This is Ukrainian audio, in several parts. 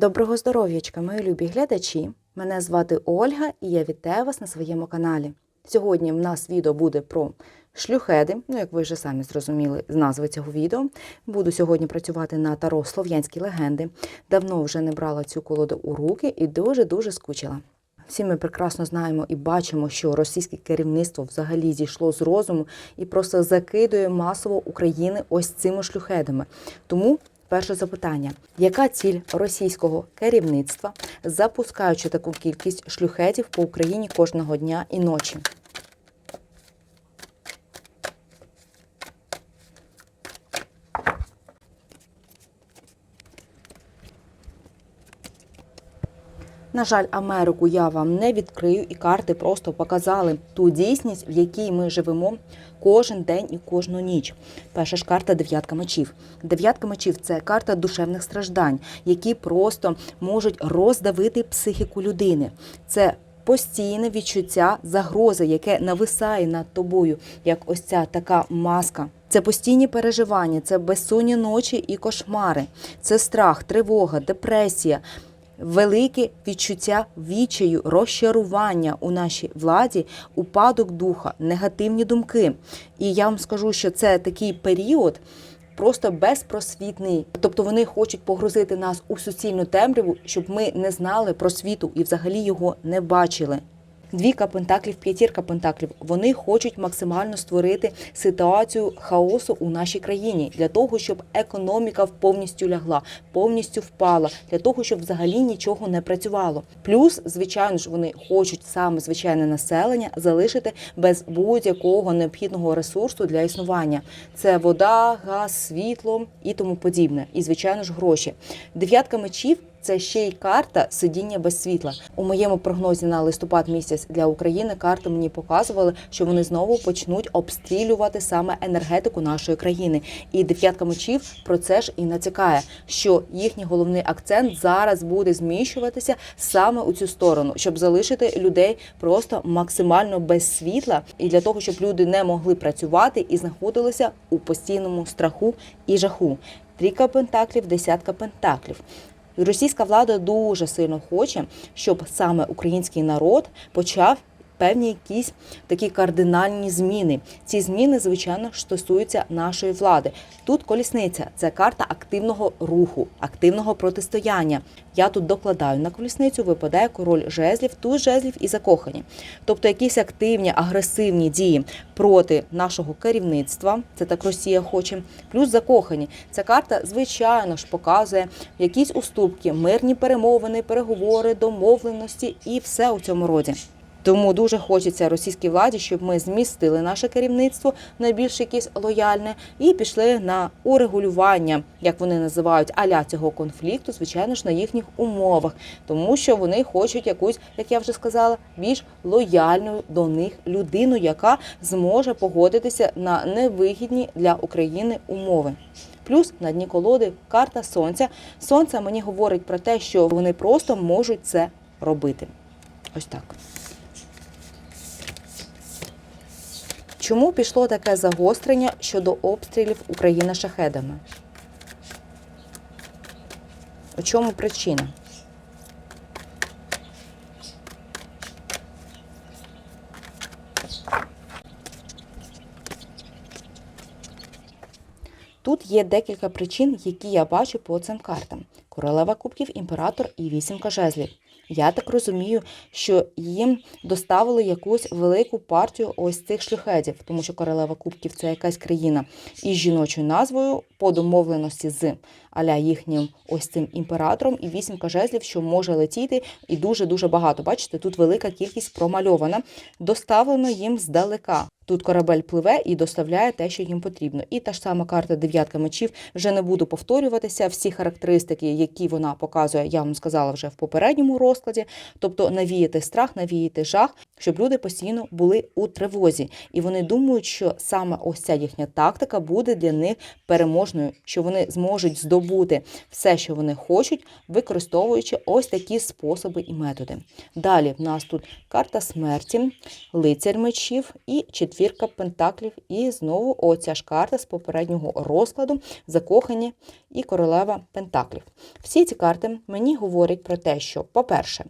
Доброго здоров'ячка, мої любі глядачі! Мене звати Ольга і я вітаю вас на своєму каналі. Сьогодні в нас відео буде про шлюхеди. Ну, як ви вже самі зрозуміли з назви цього відео. Буду сьогодні працювати на таро Слов'янські легенди. Давно вже не брала цю колоду у руки і дуже-дуже скучила. Всі ми прекрасно знаємо і бачимо, що російське керівництво взагалі зійшло з розуму і просто закидує масово України ось цими шлюхедами. Тому перше запитання: яка ціль російського керівництва, запускаючи таку кількість шлюхетів по Україні кожного дня і ночі? На жаль, Америку я вам не відкрию, і карти просто показали ту дійсність, в якій ми живемо кожен день і кожну ніч. Перша ж карта дев'ятка мечів. Дев'ятка мечів це карта душевних страждань, які просто можуть роздавити психіку людини. Це постійне відчуття загрози, яке нависає над тобою, як ось ця така маска. Це постійні переживання, це безсонні ночі і кошмари, це страх, тривога, депресія велике відчуття вічею, розчарування у нашій владі, упадок духа, негативні думки. І я вам скажу, що це такий період. Просто безпросвітний, тобто вони хочуть погрузити нас у суцільну темряву, щоб ми не знали про світу і взагалі його не бачили. Двійка пентаклів, п'ятірка пентаклів. Вони хочуть максимально створити ситуацію хаосу у нашій країні для того, щоб економіка повністю лягла, повністю впала, для того, щоб взагалі нічого не працювало. Плюс, звичайно ж, вони хочуть саме звичайне населення залишити без будь-якого необхідного ресурсу для існування. Це вода, газ, світло і тому подібне. І звичайно ж, гроші. Дев'ятка мечів це ще й карта сидіння без світла. У моєму прогнозі на листопад місяць для України карти мені показували, що вони знову почнуть обстрілювати саме енергетику нашої країни. І дев'ятка мечів про це ж і натякає, що їхній головний акцент зараз буде зміщуватися саме у цю сторону, щоб залишити людей просто максимально без світла, і для того, щоб люди не могли працювати і знаходилися у постійному страху і жаху. Трійка пентаклів, десятка пентаклів. Російська влада дуже сильно хоче, щоб саме український народ почав певні якісь такі кардинальні зміни. Ці зміни, звичайно, стосуються нашої влади. Тут колісниця це карта активного руху, активного протистояння. Я тут докладаю на колісницю, випадає король жезлів, туз жезлів і закохані. Тобто якісь активні, агресивні дії проти нашого керівництва, це так Росія хоче, плюс закохані. Ця карта, звичайно ж, показує якісь уступки, мирні перемовини, переговори, домовленості і все у цьому роді. Тому дуже хочеться російській владі, щоб ми змістили наше керівництво на більш якесь лояльне і пішли на урегулювання, як вони називають аля цього конфлікту, звичайно ж на їхніх умовах, тому що вони хочуть якусь, як я вже сказала, більш лояльну до них людину, яка зможе погодитися на невигідні для України умови. Плюс на дні колоди карта сонця. Сонце мені говорить про те, що вони просто можуть це робити. Ось так. Чому пішло таке загострення щодо обстрілів України шахедами? У чому причина? Тут є декілька причин, які я бачу по цим картам: королева кубків, імператор і вісімка жезлів. Я так розумію, що їм доставили якусь велику партію ось цих шлюхедів, тому що королева кубків це якась країна із жіночою назвою по домовленості з аля їхнім ось цим імператором, і вісімка жезлів, що може летіти, і дуже дуже багато. Бачите, тут велика кількість промальована, доставлено їм здалека. Тут корабель пливе і доставляє те, що їм потрібно. І та ж сама карта дев'ятка мечів. Вже не буду повторюватися. Всі характеристики, які вона показує, я вам сказала вже в попередньому розкладі. Тобто навіяти страх, навіяти жах, щоб люди постійно були у тривозі. І вони думають, що саме ось ця їхня тактика буде для них переможною, що вони зможуть здобути все, що вони хочуть, використовуючи ось такі способи і методи. Далі в нас тут карта смерті, лицар мечів і четвір четвірка пентаклів, і знову оця ж карта з попереднього розкладу, закохані і королева пентаклів. Всі ці карти мені говорять про те, що, по-перше,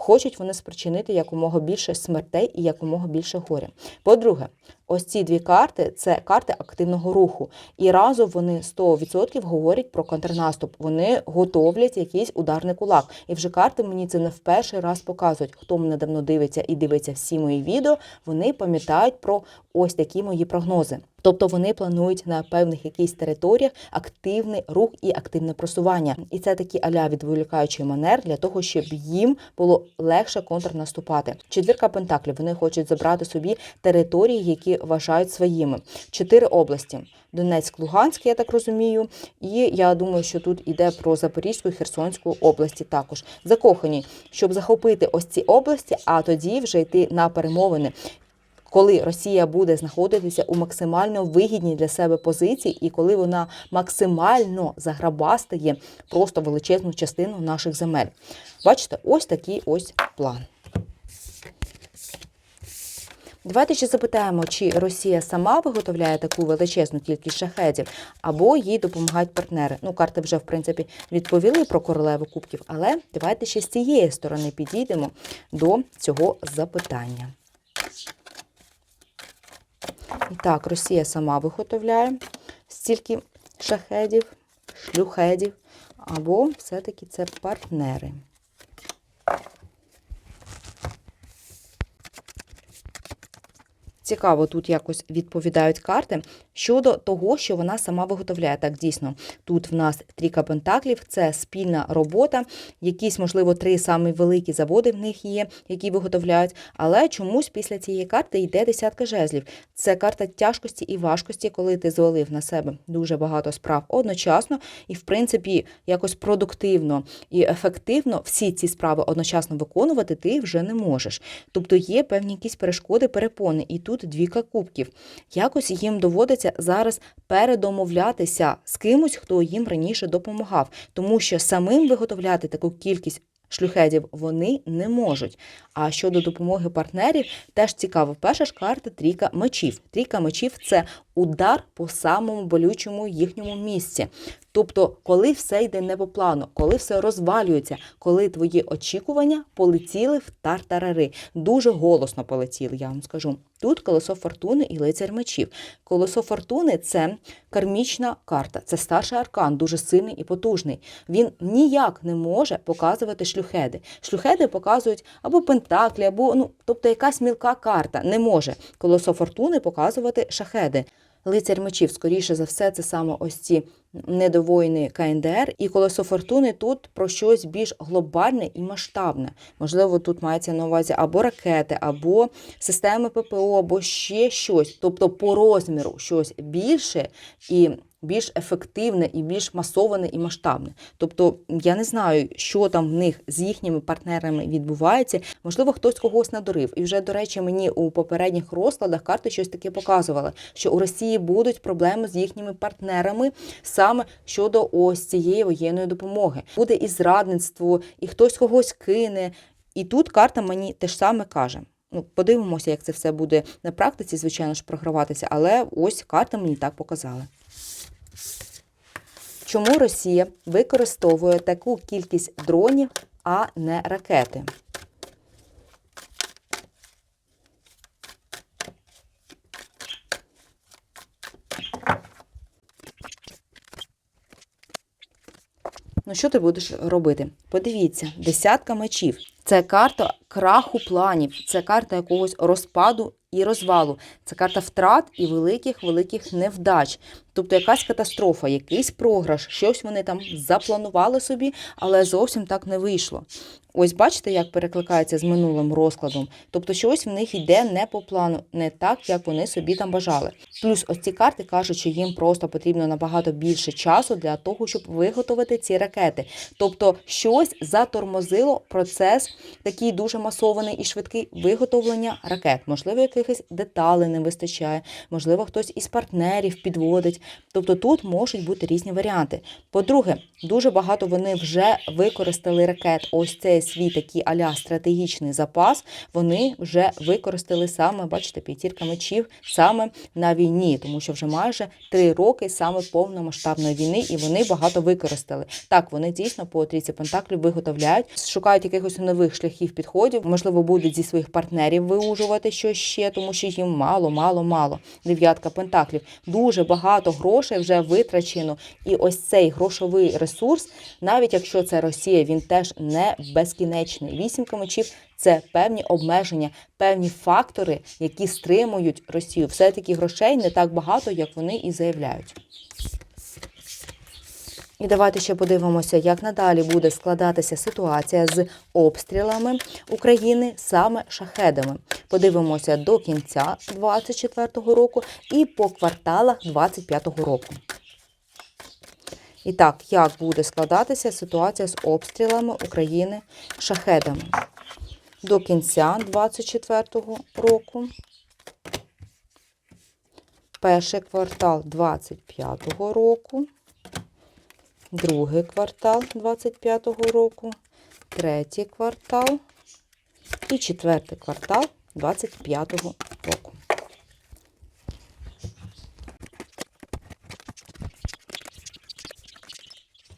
Хочуть вони спричинити якомога більше смертей і якомога більше горя. По-друге, ось ці дві карти це карти активного руху. І разом вони 100% говорять про контрнаступ. Вони готовлять якийсь ударний кулак. І вже карти мені це не в перший раз показують. Хто мене давно дивиться і дивиться всі мої відео, вони пам'ятають про ось такі мої прогнози. Тобто вони планують на певних якихось територіях активний рух і активне просування. І це такий аля відволікаючий манер для того, щоб їм було легше контрнаступати. Четвірка пентаклів вони хочуть забрати собі території, які вважають своїми. Чотири області: Донецьк, Луганськ, я так розумію. І я думаю, що тут іде про Запорізьку і Херсонську області також закохані, щоб захопити ось ці області, а тоді вже йти на перемовини коли Росія буде знаходитися у максимально вигідній для себе позиції, і коли вона максимально заграбастає просто величезну частину наших земель. Бачите, ось такий ось план. Давайте ще запитаємо, чи Росія сама виготовляє таку величезну кількість шахедів, або їй допомагають партнери. Ну, карти вже, в принципі, відповіли про королеву кубків, але давайте ще з цієї сторони підійдемо до цього запитання. І так, Росія сама виготовляє стільки шахедів, шлюхедів, або все-таки це партнери. Цікаво, тут якось відповідають карти щодо того, що вона сама виготовляє. Так, дійсно, тут в нас трійка пентаклів, це спільна робота, якісь, можливо, три самі великі заводи в них є, які виготовляють. Але чомусь після цієї карти йде десятка жезлів. Це карта тяжкості і важкості, коли ти звалив на себе дуже багато справ одночасно, і, в принципі, якось продуктивно і ефективно всі ці справи одночасно виконувати ти вже не можеш. Тобто є певні якісь перешкоди, перепони. І тут двіка кубків. Якось їм доводиться зараз передомовлятися з кимось, хто їм раніше допомагав, тому що самим виготовляти таку кількість. Шлюхедів вони не можуть. А щодо допомоги партнерів, теж цікаво. Перша ж карта трійка мечів. Трійка мечів це удар по самому болючому їхньому місці. Тобто, коли все йде не по плану, коли все розвалюється, коли твої очікування полетіли в тартарари, дуже голосно полетіли, я вам скажу. Тут колесо фортуни і лицар мечів. Колесо фортуни це кармічна карта, це старший аркан, дуже сильний і потужний. Він ніяк не може показувати шлюхеди. Шлюхеди показують або пентаклі, або ну, тобто якась мілка карта не може колесо фортуни показувати шахеди. Лицар мечів, скоріше за все, це саме ось ці недовоїни КНДР, і колесо фортуни тут про щось більш глобальне і масштабне. Можливо, тут мається на увазі або ракети, або системи ППО, або ще щось, тобто по розміру щось більше і більш ефективне і більш масоване і масштабне. Тобто я не знаю, що там в них з їхніми партнерами відбувається. Можливо, хтось когось надурив. І вже, до речі, мені у попередніх розкладах карти щось таке показували, що у Росії будуть проблеми з їхніми партнерами саме щодо ось цієї воєнної допомоги. Буде і зрадництво, і хтось когось кине. І тут карта мені те ж саме каже. Ну, подивимося, як це все буде на практиці, звичайно ж, програватися, але ось карта мені так показали. Чому Росія використовує таку кількість дронів, а не ракети? Ну, що ти будеш робити? Подивіться, десятка мечів. Це карта краху планів, це карта якогось розпаду і розвалу. Це карта втрат і великих великих невдач. Тобто якась катастрофа, якийсь програш, щось вони там запланували собі, але зовсім так не вийшло. Ось бачите, як перекликається з минулим розкладом. Тобто, щось в них йде не по плану, не так, як вони собі там бажали. Плюс ось ці карти кажуть, що їм просто потрібно набагато більше часу для того, щоб виготовити ці ракети. Тобто, щось затормозило процес такий дуже масований і швидкий виготовлення ракет. Можливо, якихось деталей не вистачає, можливо, хтось із партнерів підводить, Тобто тут можуть бути різні варіанти. По-друге, дуже багато вони вже використали ракет. Ось цей свій такий аля стратегічний запас. Вони вже використали саме, бачите, п'ятірка мечів саме на війні, тому що вже майже три роки саме повномасштабної війни, і вони багато використали. Так, вони дійсно по трійці пентаклів виготовляють, шукають якихось нових шляхів підходів. Можливо, будуть зі своїх партнерів виужувати щось ще, тому що їм мало, мало, мало. Дев'ятка пентаклів. Дуже багато грошей вже витрачено. І ось цей грошовий ресурс, навіть якщо це Росія, він теж не безкінечний. Вісімка мечів це певні обмеження, певні фактори, які стримують Росію. Все таки грошей не так багато, як вони і заявляють. І давайте ще подивимося, як надалі буде складатися ситуація з обстрілами України саме шахедами. Подивимося до кінця 2024 року і по кварталах 2025 року. І так, як буде складатися ситуація з обстрілами України шахедами до кінця 2024 року. Перший квартал 2025 року другий квартал 25-го року, третій квартал і четвертий квартал 25-го року.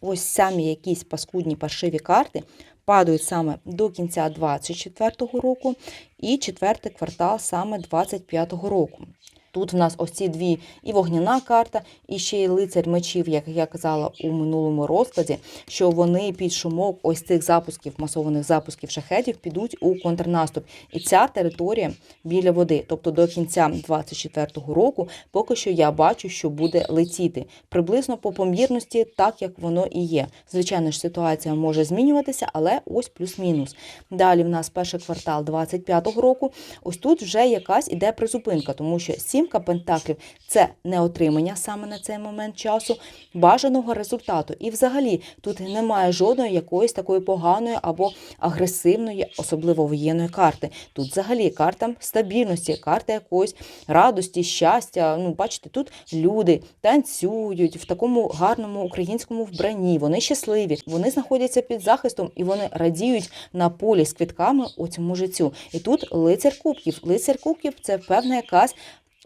Ось самі якісь паскудні паршиві карти падають саме до кінця 24-го року і четвертий квартал саме 25-го року. Тут в нас ось ці дві і вогняна карта, і ще й лицар мечів, як я казала у минулому розкладі, що вони під шумок ось цих запусків, масованих запусків шахетів, підуть у контрнаступ. І ця територія біля води. Тобто до кінця 24-го року, поки що я бачу, що буде летіти приблизно по помірності, так як воно і є. Звичайно ж, ситуація може змінюватися, але ось плюс-мінус. Далі в нас перший квартал 25-го року. Ось тут вже якась іде призупинка, тому що сімка пентаклів це не отримання саме на цей момент часу бажаного результату. І взагалі тут немає жодної якоїсь такої поганої або агресивної, особливо воєнної карти. Тут взагалі карта стабільності, карта якоїсь радості, щастя. Ну, бачите, тут люди танцюють в такому гарному українському вбранні. Вони щасливі, вони знаходяться під захистом і вони радіють на полі з квітками у цьому життю. І тут лицар кубків. Лицар кубків це певна якась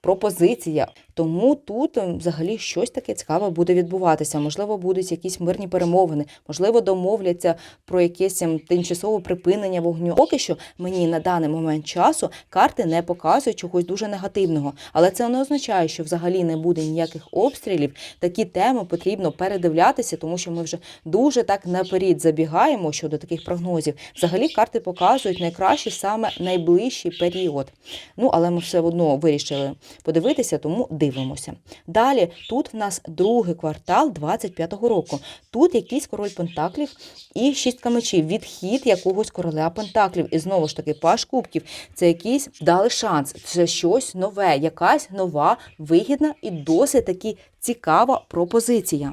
пропозиція. Тому тут ем, взагалі щось таке цікаве буде відбуватися. Можливо, будуть якісь мирні перемовини, можливо, домовляться про якесь ем, тимчасове припинення вогню. Поки що мені на даний момент часу карти не показують чогось дуже негативного, але це не означає, що взагалі не буде ніяких обстрілів. Такі теми потрібно передивлятися, тому що ми вже дуже так наперед забігаємо щодо таких прогнозів. Взагалі карти показують найкраще саме найближчий період. Ну але ми все одно вирішили подивитися, тому дивимося. Далі тут в нас другий квартал 25-го року. Тут якийсь король пентаклів і шістка мечів, відхід якогось короля пентаклів. І знову ж таки, паш кубків. Це якийсь дали шанс, це щось нове, якась нова, вигідна і досить таки цікава пропозиція.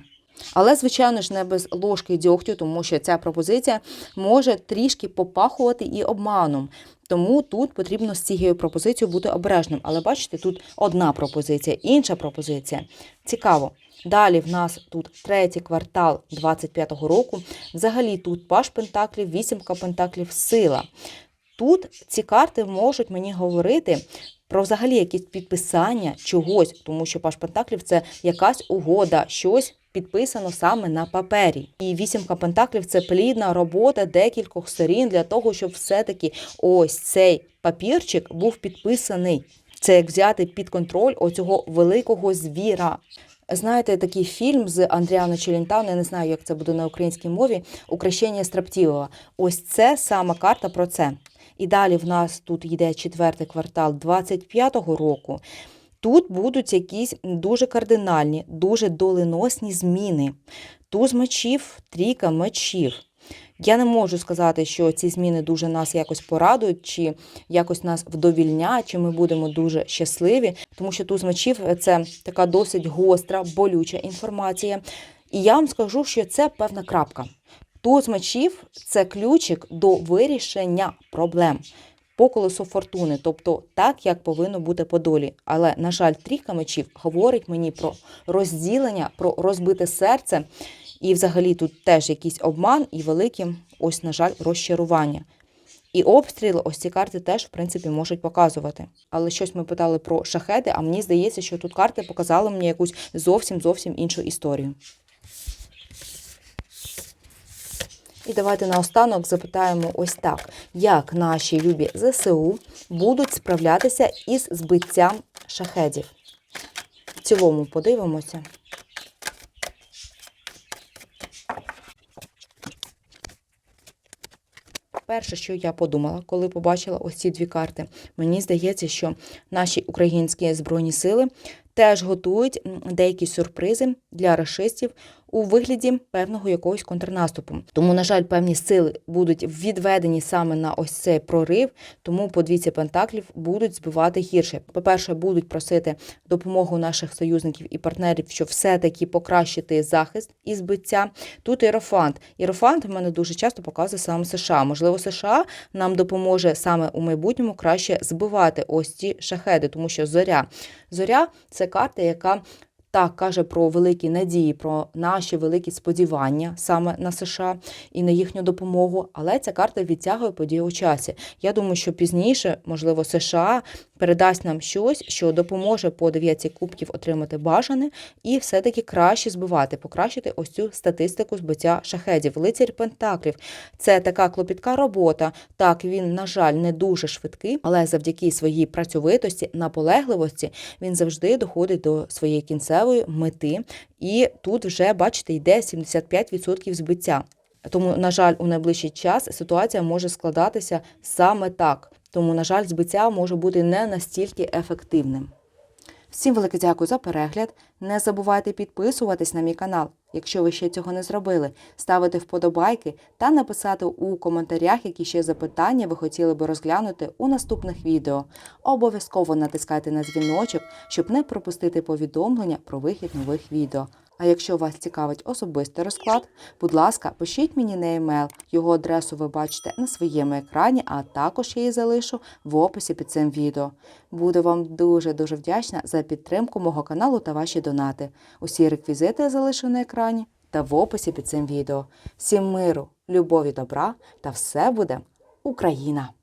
Але, звичайно ж, не без ложки дьогтю, тому що ця пропозиція може трішки попахувати і обманом. Тому тут потрібно з цією пропозицією бути обережним. Але бачите, тут одна пропозиція, інша пропозиція. Цікаво. Далі в нас тут третій квартал 25-го року. Взагалі тут паш пентаклів, вісімка пентаклів, сила. Тут ці карти можуть мені говорити про взагалі якісь підписання чогось, тому що паш пентаклів це якась угода, щось підписано саме на папері. І вісімка пентаклів це плідна робота декількох сторін для того, щоб все-таки ось цей папірчик був підписаний. Це як взяти під контроль оцього великого звіра. Знаєте, такий фільм з Андріано Челентано, я не знаю, як це буде на українській мові, Укращення Страптілова. Ось це сама карта про це. І далі в нас тут йде четвертий квартал 25-го року. Тут будуть якісь дуже кардинальні, дуже доленосні зміни. Туз мечів, трійка мечів. Я не можу сказати, що ці зміни дуже нас якось порадують, чи якось нас вдовільнять, чи ми будемо дуже щасливі, тому що туз мечів це така досить гостра, болюча інформація. І я вам скажу, що це певна крапка. Туз мечів це ключик до вирішення проблем. По колесу фортуни, тобто так, як повинно бути по долі. Але, на жаль, трійка мечів говорить мені про розділення, про розбите серце. І взагалі тут теж якийсь обман і велике, ось, на жаль, розчарування. І обстріли, ось ці карти теж, в принципі, можуть показувати. Але щось ми питали про шахеди, а мені здається, що тут карти показали мені якусь зовсім зовсім іншу історію. І давайте наостанок запитаємо ось так: як наші любі ЗСУ будуть справлятися із збиттям шахедів? В цілому подивимося. Перше, що я подумала, коли побачила ось ці дві карти, мені здається, що наші українські збройні сили теж готують деякі сюрпризи для рашистів у вигляді певного якогось контрнаступу. Тому, на жаль, певні сили будуть відведені саме на ось цей прорив, тому по двійці пентаклів будуть збивати гірше. По-перше, будуть просити допомогу наших союзників і партнерів, щоб все-таки покращити захист і збиття. Тут іерофант. Іерофант в мене дуже часто показує саме США. Можливо, США нам допоможе саме у майбутньому краще збивати ось ці шахеди, тому що зоря. Зоря це карта, яка так каже про великі надії, про наші великі сподівання саме на США і на їхню допомогу. Але ця карта відтягує події у часі. Я думаю, що пізніше, можливо, США передасть нам щось, що допоможе по дев'ятці кубків отримати бажане і все-таки краще збивати, покращити ось цю статистику збиття шахедів. Лицар Пентаклів це така клопітка робота. Так, він, на жаль, не дуже швидкий, але завдяки своїй працьовитості, наполегливості він завжди доходить до своєї кінцевої мети. І тут вже, бачите, йде 75% збиття. Тому, на жаль, у найближчий час ситуація може складатися саме так. Тому, на жаль, збиття може бути не настільки ефективним. Всім велике дякую за перегляд. Не забувайте підписуватись на мій канал, якщо ви ще цього не зробили, ставити вподобайки та написати у коментарях, які ще запитання ви хотіли би розглянути у наступних відео. Обов'язково натискайте на дзвіночок, щоб не пропустити повідомлення про вихід нових відео. А якщо вас цікавить особистий розклад, будь ласка, пишіть мені на емейл. Його адресу ви бачите на своєму екрані, а також я її залишу в описі під цим відео. Буду вам дуже-дуже вдячна за підтримку мого каналу та ваші донати. Усі реквізити я залишу на екрані та в описі під цим відео. Всім миру, любові, добра та все буде Україна!